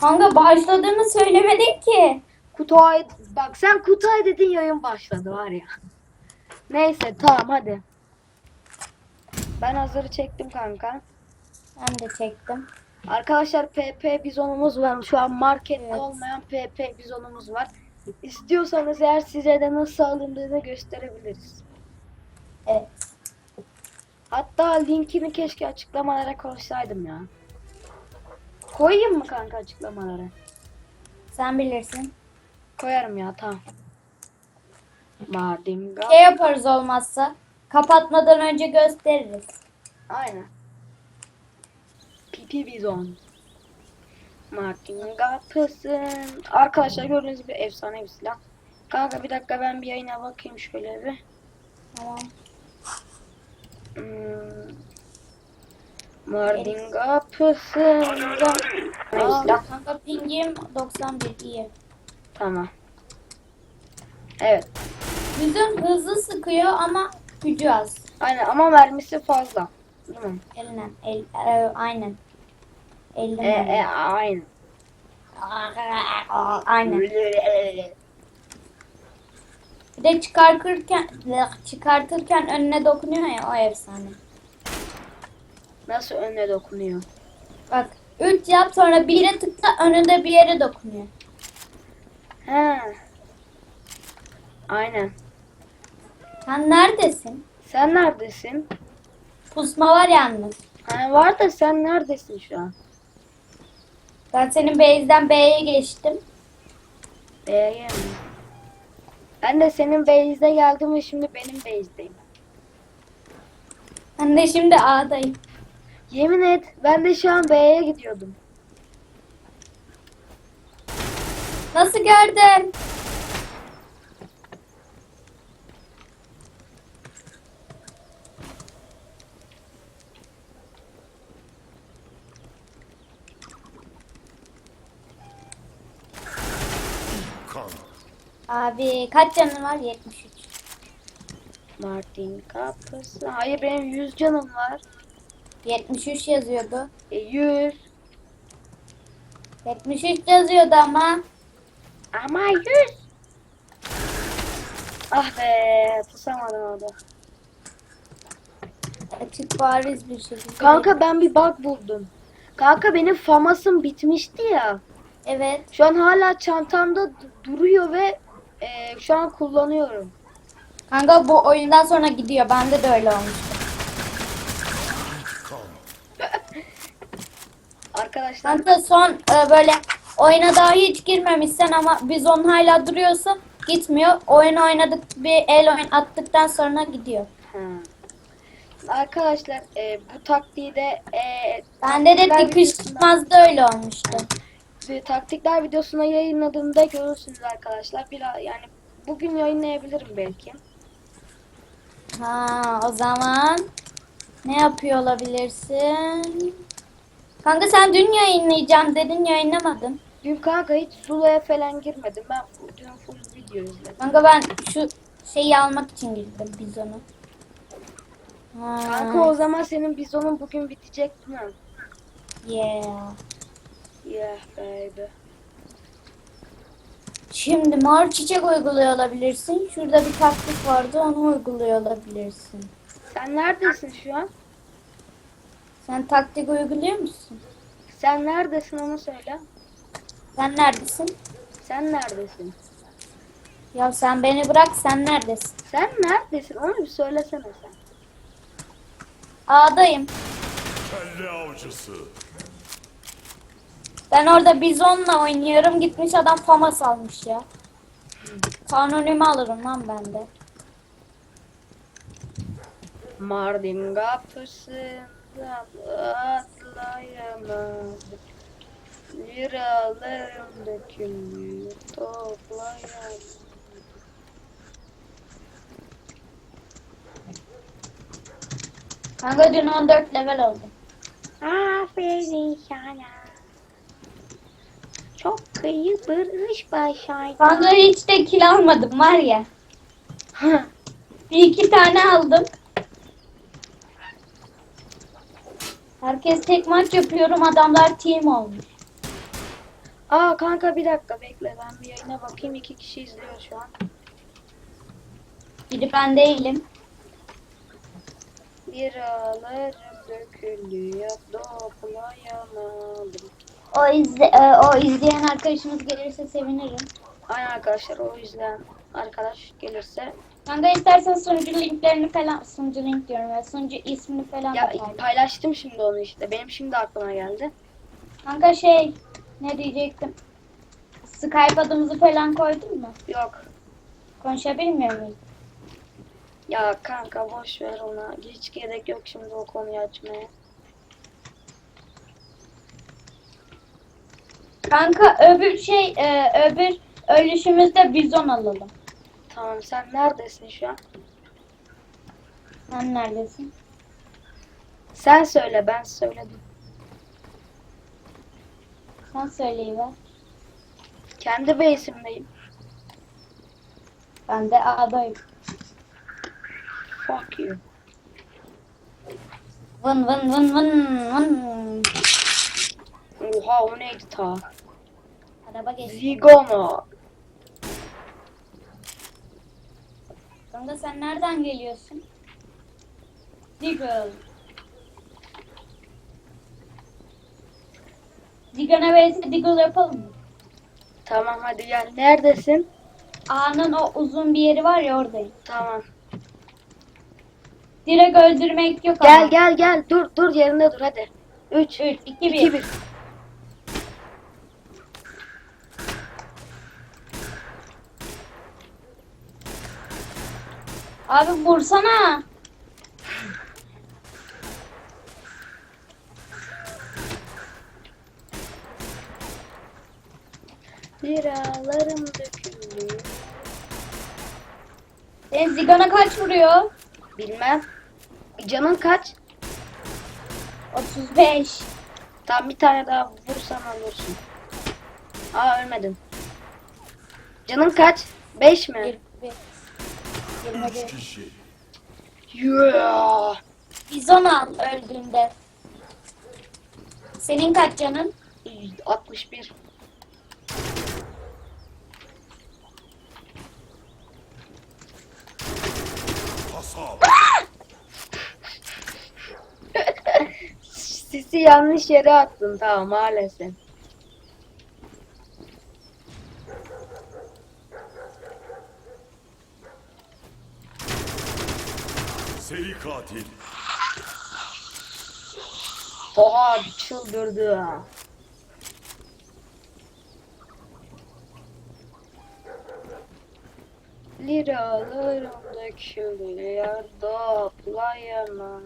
Kanka başladığını söylemedin ki. Kutay bak sen Kutay dedin yayın başladı var ya. Neyse tamam hadi. Ben hazırı çektim kanka. Ben de çektim. Arkadaşlar PP bizonumuz var. Şu an markette Evet. olmayan PP bizonumuz var. İstiyorsanız eğer size de nasıl alındığını gösterebiliriz. Evet. Hatta linkini keşke açıklamalara koysaydım ya. Koyayım mı kanka açıklamalara? Sen bilirsin. Koyarım ya tamam. Mardinga. Şey yaparız olmazsa. Kapatmadan önce gösteririz. Aynen. Pipi bizon. Martin kapısın. Arkadaşlar gördüğünüz gibi efsane bir silah. Kanka bir dakika ben bir yayına bakayım şöyle bir. Tamam. Hmm. Mardin kapısında. Aa, kanka pingim 91 iyi. Tamam. Evet. Yüzün hızlı sıkıyor ama gücü az. Aynen ama mermisi fazla. Değil mi? Eline. El, e, aynen. Elle. E, e, aynen. aynen. Bir de çıkartırken çıkartırken önüne dokunuyor ya o efsane. Nasıl önüne dokunuyor? Bak 3 yap sonra bir yere tıkla önünde bir yere dokunuyor. He. Aynen. Sen neredesin? Sen neredesin? Pusma var yalnız. Ha, var da sen neredesin şu an? Ben senin base'den B'ye geçtim. B'ye mi? Ben de senin base'de geldim ve şimdi benim base'deyim. Ben de şimdi A'dayım. Yemin et ben de şu an B'ye gidiyordum. Nasıl gördün? Abi kaç canın var? 73. Martin kapısı. Hayır benim 100 canım var. 73 yazıyordu. E, 100. 73 yazıyordu ama. Ama 100. Ah be pusamadım orada. Açık bariz bir şekilde. Kanka ben bir bug buldum. Kanka benim famasım bitmişti ya. Evet. Şu an hala çantamda duruyor ve e, şu an kullanıyorum. Kanka bu oyundan sonra gidiyor. Bende de öyle olmuştu. Arkadaşlar Kanka son e, böyle oyuna daha hiç girmemişsen ama biz onun hala duruyorsa gitmiyor. Oyun oynadık bir el oyun attıktan sonra gidiyor. Ha. Arkadaşlar e, bu taktiği de e, Bende de dikiş çıkmazda öyle olmuştu. e, taktikler videosuna yayınladığımda görürsünüz arkadaşlar. Biraz yani bugün yayınlayabilirim belki. Ha o zaman ne yapıyor olabilirsin? Kanka sen dün yayınlayacağım dedin yayınlamadın. Dün kanka hiç Zula'ya falan girmedim. Ben dün full video izledim. Kanka ben şu şeyi almak için girdim bizonu. Ha, Kanka o zaman senin bizonun bugün bitecek mi? yeah. Yeah baby. Şimdi mor çiçek uyguluyor olabilirsin. Şurada bir taktik vardı onu uyguluyor olabilirsin. Sen neredesin şu an? Sen taktik uyguluyor musun? Sen neredesin onu söyle. Sen neredesin? Sen neredesin? Ya sen beni bırak sen neredesin? Sen neredesin? Onu bir söylesene sen. A'dayım. Kelle avcısı. Ben orada bizonla oynuyorum. Gitmiş adam famas almış ya. Kanunimi alırım lan ben de. Mardin kapısından atlayamadım. Liralarım dökülmüyor toplayamadım. Kanka dün 14 level oldum. Aferin sana. Çok iyi bir iş başardın. Kanka hiç de kill almadım var ya. Bir iki tane aldım. Herkes tek maç yapıyorum adamlar team olmuş. Aa kanka bir dakika bekle ben bir yayına bakayım iki kişi izliyor şu an. Biri ben değilim. Liralarım dökülüyor toplayamadım. O izle, e, o izleyen arkadaşımız gelirse sevinirim. Aynen arkadaşlar o yüzden arkadaş gelirse Kanka istersen sunucu linklerini falan sunucu link diyorum ya sunucu ismini falan ya da paylaş. paylaştım şimdi onu işte. Benim şimdi aklıma geldi. Kanka şey ne diyecektim? Skype adımızı falan koydun mu? Yok. Konuşabilmiyor muyuz? Ya kanka boş ver ona. Hiç gerek yok şimdi o konuyu açmaya. Kanka öbür şey e, öbür ölüşümüzde bizon alalım. Tamam sen neredesin şu an? Sen neredesin? Sen söyle ben söyledim. Sen söyleyiver. Kendi base'imdeyim. Ben de A'dayım. Fuck you. Vın vın vın vın vın. Oha o neydi ta? Araba geçti. Zigono. Kanka sen nereden geliyorsun? Diggle. Diggle'a verse Diggle yapalım mı? Tamam hadi gel. Neredesin? A'nın o uzun bir yeri var ya oradayım. Tamam. Direkt öldürmek yok Gel ama. gel gel. Dur dur yerinde dur hadi. 3 3, 2, 2 1. Abi vursana. Liralarım dökülüyor. Senin Zigana kaç vuruyor? Bilmem. Canın kaç? 35. Tam bir tane daha vursan alırsın. Aa ölmedin. Canın kaç? 5 mi? 21. 21. Üç kişi. Yeah. Bizon al öldüğünde. Senin kaç canın? 61. Kasap. Sisi yanlış yere attın tamam maalesef. Seri katil. Oha çıldırdı. Liralarım dökülüyor toplayamam.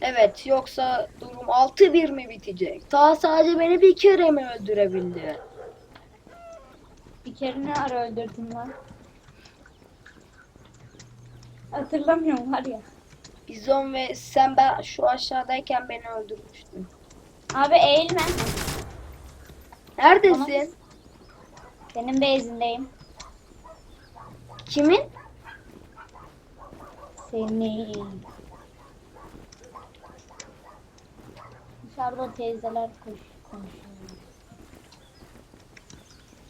Evet yoksa durum 6-1 mi bitecek? Ta sadece beni bir kere mi öldürebildi? Bir kere ne ara öldürdün lan? Hatırlamıyorum var ya. Bizon ve sen ben şu aşağıdayken beni öldürmüştün. Abi eğilme. Neredesin? Senin bezindeyim. Kimin? Senin. Dışarıda teyzeler koş konuşuyor.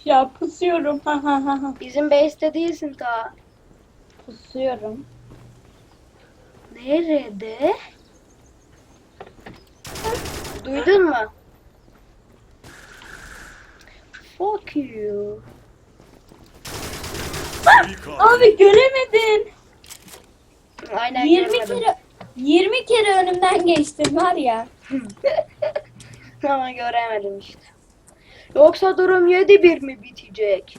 Ya pusuyorum. Ha ha ha ha. Bizim base'te değilsin ta. Pusuyorum. Nerede? Duydun mu? Fuck you. Abi göremedin. Aynen 20 görmedim. kere 20 kere önümden geçtin var ya. Ama göremedim işte. Yoksa durum 7-1 mi bitecek?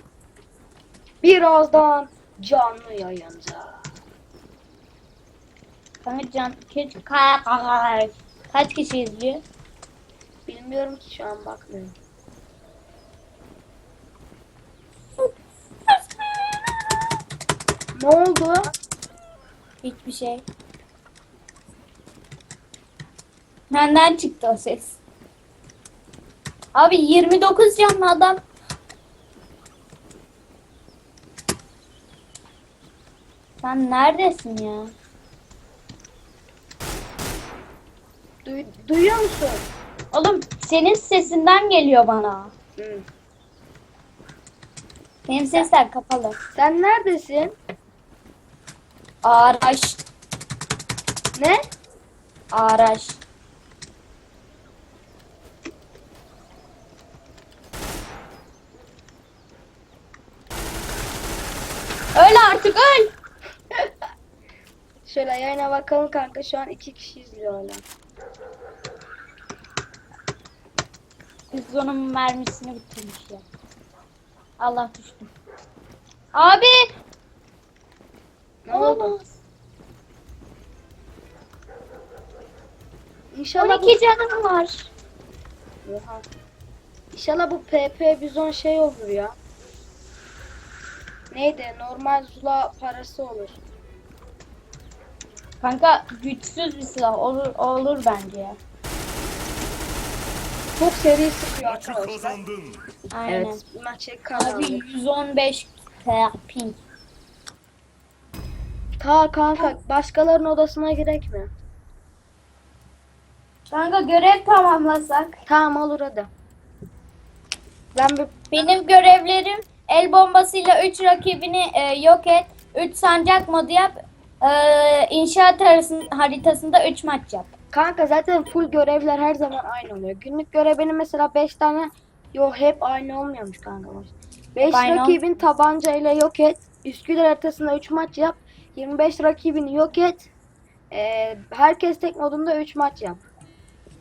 Birazdan canlı yayında. Kanka can kaç, kaç, kişi izliyor? Bilmiyorum ki şu an bakmıyorum. Ne oldu? Hiçbir şey. Benden çıktı o ses. Abi 29 canlı adam. Sen neredesin ya? Duy- duyuyor musun? Oğlum senin sesinden geliyor bana. Hı. Benim sesler kapalı. Sen neredesin? Araç. Ne? Araç. Şöyle yayına bakalım kanka. Şu an iki kişi izliyor hala. Biz onun mermisini bitirmiş ya. Allah düştüm. Abi. Ne oldu? Olamaz. İnşallah bu... 12 canım var. Oha. İnşallah bu PP bizon şey olur ya. Neydi? Normal zula parası olur. Kanka güçsüz bir silah olur olur bence ya. Çok seri sıkıyor Maçı arkadaşlar. kazandın. Aynen. Evet. Maçı kazandı. Abi 115 ping. Ta kanka başkalarının odasına girek mi? Kanka görev tamamlasak. Tamam olur hadi. Ben bir Benim görevlerim el bombasıyla 3 rakibini e, yok et. 3 sancak modu yap. E, inşaat haritasında 3 maç yap. kanka zaten full görevler her zaman aynı oluyor. Günlük görev benim mesela 5 tane yo hep aynı olmuyormuş kanka. 5 aynı rakibin tabancayla yok et. Üsküdar haritasında 3 maç yap. 25 rakibini yok et. Ee, herkes tek modunda 3 maç yap.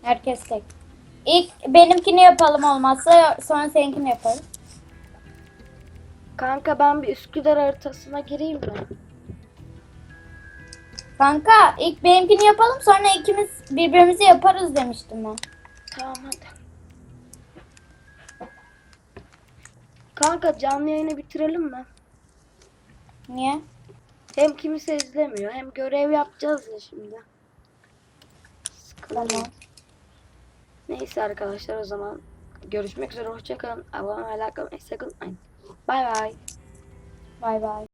Herkes tek. İlk benimkini yapalım olmazsa sonra seninkini yaparız. Kanka ben bir Üsküdar haritasına gireyim mi? Kanka ilk benimkini yapalım sonra ikimiz birbirimizi yaparız demiştim ben. Tamam hadi. Kanka canlı yayını bitirelim mi? Niye? Hem kimse izlemiyor hem görev yapacağız ya şimdi. Sıkıntı. Tamam. Neyse arkadaşlar o zaman görüşmek üzere hoşçakalın. Abone olmayı, like atmayı sakın. Bay bay. Bay bay.